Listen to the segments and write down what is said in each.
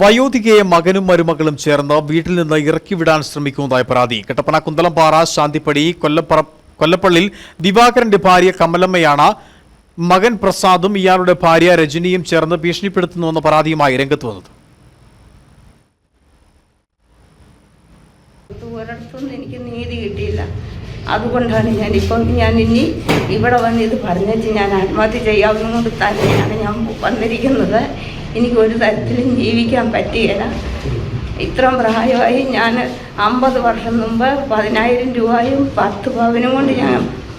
വയോധികയെ മകനും മരുമകളും ചേർന്ന് വീട്ടിൽ നിന്ന് ഇറക്കിവിടാൻ ശ്രമിക്കുന്നതായി പരാതി. കട്ടപ്പന കുന്തളംപാറ ശാന്തിപ്പടി കൊല്ലപ്പറ കൊല്ലപ്പള്ളിയിൽ ദിവാകരന്റെ ഭാര്യ കമലമ്മയാണ് മകൻ പ്രസാദും ഇയാളുടെ ഭാര്യ രജനിയും ചേർന്ന് ഭീഷണിപ്പെടുത്തുന്നുവെന്ന പരാതിയുമായി രംഗത്ത് വന്നത്. എനിക്ക് നീതി കിട്ടിയില്ല. അതുകൊണ്ടാണ് ഞാൻ ഞാനിപ്പം ഞാൻ ഇനി ഇവിടെ വന്ന് ഇത് പറഞ്ഞിട്ട് ഞാൻ ആത്മഹത്യ ചെയ്യാവുന്നതുകൊണ്ട് തന്നെയാണ് ഞാൻ വന്നിരിക്കുന്നത്. എനിക്ക് ഒരു തരത്തിലും ജീവിക്കാൻ പറ്റുകയില്ല ഇത്രയും പ്രായമായി ഞാൻ അമ്പത് വർഷം മുമ്പ് പതിനായിരം രൂപയും പത്ത് പവനും കൊണ്ട് ഞാൻ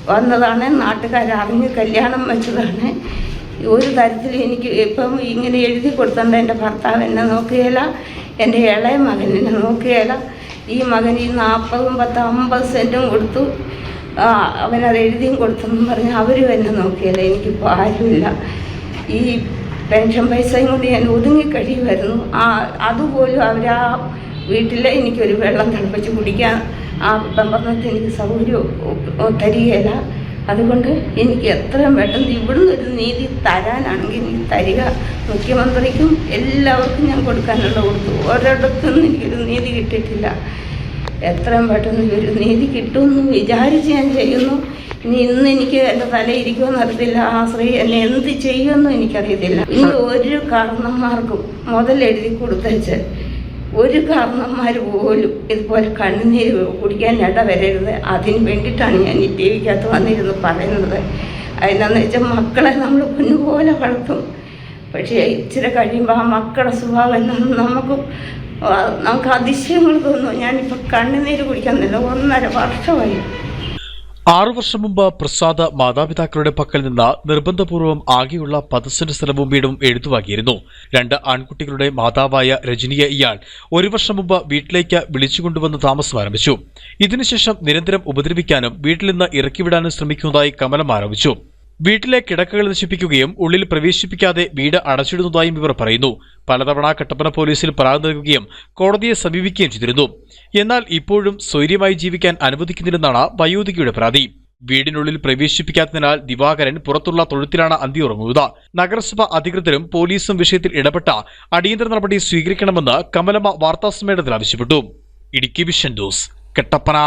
വന്നതാണ്. നാട്ടുകാർ അറിഞ്ഞ് കല്യാണം വെച്ചതാണ്. ഒരു തരത്തിൽ എനിക്ക് ഇപ്പം ഇങ്ങനെ എഴുതി കൊടുത്തോണ്ട് എന്റെ ഭർത്താവ് എന്നെ നോക്കുകയില്ല എന്റെ ഇളയ മകൻ എന്നെ നോക്കുകയില്ല. ഈ മകൻ ഈ നാൽപ്പതും പത്ത് അമ്പത് സെന്റും കൊടുത്തു. അവനത് എഴുതിയും കൊടുത്തെന്നും പറഞ്ഞ് അവരും എന്നെ നോക്കിയല്ല എനിക്കിപ്പോൾ ആരുമില്ല. ഈ പെൻഷൻ പൈസയും കൊണ്ട് ഞാൻ ഒതുങ്ങിക്കഴിയുമായിരുന്നു ആ അതുപോലും അവർ ആ വീട്ടിൽ എനിക്കൊരു വെള്ളം തിളപ്പിച്ച് കുടിക്കാൻ ആ പെമ്പറന്നത്ത് എനിക്ക് സൗകര്യം തരികയില്ല. അതുകൊണ്ട് എനിക്ക് എത്രയും പെട്ടെന്ന് ഇവിടുന്ന് ഒരു നീതി തരാനാണെങ്കിൽ നീ തരിക. മുഖ്യമന്ത്രിക്കും എല്ലാവർക്കും ഞാൻ കൊടുക്കാനുള്ള കൊടുത്തു. ഒരിടത്തുനിന്ന് എനിക്കൊരു നീതി കിട്ടിയിട്ടില്ല. എത്രയും പെട്ടെന്ന് ഒരു നീതി കിട്ടുമെന്ന് വിചാരിച്ച് ഞാൻ ചെയ്യുന്നു. ഇനി ഇന്ന് എനിക്ക് എന്റെ തല ഇരിക്കുമെന്ന് അറിയത്തില്ല. ആ സ്ത്രീ എന്നെ എന്ത് ചെയ്യുമെന്നും എനിക്കറിയത്തില്ല. ഇനി ഒരു കാരണന്മാർക്കും മുതലെഴുതി കൊടുത്തേച്ച് ഒരു കാരണന്മാർ പോലും ഇതുപോലെ കണ്ണുനീര് കുടിക്കാൻ ഇട വരരുത്. അതിന് വേണ്ടിയിട്ടാണ് ഞാൻ ഈ ടി വിക്കകത്ത് വന്നിരുന്ന് പറയുന്നത്. അതിനെന്ന് വെച്ചാൽ മക്കളെ നമ്മൾ പൊന്നുപോലെ വളർത്തും. പക്ഷേ ഇച്ചിരി കഴിയുമ്പോൾ ആ മക്കളുടെ സ്വഭാവം എന്താണെന്ന് നമുക്ക് നമുക്ക് അതിശയങ്ങൾ തോന്നും. ഞാനിപ്പോൾ കണ്ണുനീര് കുടിക്കാൻ നല്ല ഒന്നര വർഷമായി. ആറു വർഷം മുമ്പ് പ്രസാദ് മാതാപിതാക്കളുടെ പക്കൽ നിന്ന് നിർബന്ധപൂർവം ആകെയുള്ള പത്ത് സെന്റ് സ്ഥലവും വീടും എഴുത്തുവാക്കിയിരുന്നു രണ്ട് ആൺകുട്ടികളുടെ മാതാവായ രജനിയെ ഇയാൾ ഒരു വർഷം മുമ്പ് വീട്ടിലേക്ക് വിളിച്ചുകൊണ്ടുവന്ന് താമസം ആരംഭിച്ചു. ഇതിനുശേഷം നിരന്തരം ഉപദ്രവിക്കാനും വീട്ടിൽ നിന്ന് ഇറക്കിവിടാനും ശ്രമിക്കുന്നതായി കമലം ആരോപിച്ചു. വീട്ടിലെ കിടക്കകൾ നശിപ്പിക്കുകയും ഉള്ളിൽ പ്രവേശിപ്പിക്കാതെ വീട് അടച്ചിടുന്നതായും ഇവർ പറയുന്നു. പലതവണ കട്ടപ്പന പോലീസിൽ പരാതി നൽകുകയും കോടതിയെ സമീപിക്കുകയും ചെയ്തിരുന്നു. എന്നാൽ ഇപ്പോഴും സ്വൈര്യമായി ജീവിക്കാൻ അനുവദിക്കുന്നില്ലെന്നാണ് വയോധികയുടെ പരാതി. വീടിനുള്ളിൽ പ്രവേശിപ്പിക്കാത്തതിനാൽ ദിവാകരൻ പുറത്തുള്ള തൊഴുത്തിലാണ് അന്തിയുറങ്ങുക നഗരസഭ അധികൃതരും പോലീസും വിഷയത്തിൽ ഇടപെട്ട അടിയന്തര നടപടി സ്വീകരിക്കണമെന്ന് കമലമ്മ വാർത്താസമ്മേളനത്തിൽ ആവശ്യപ്പെട്ടു. Idukki vision news Kattappana.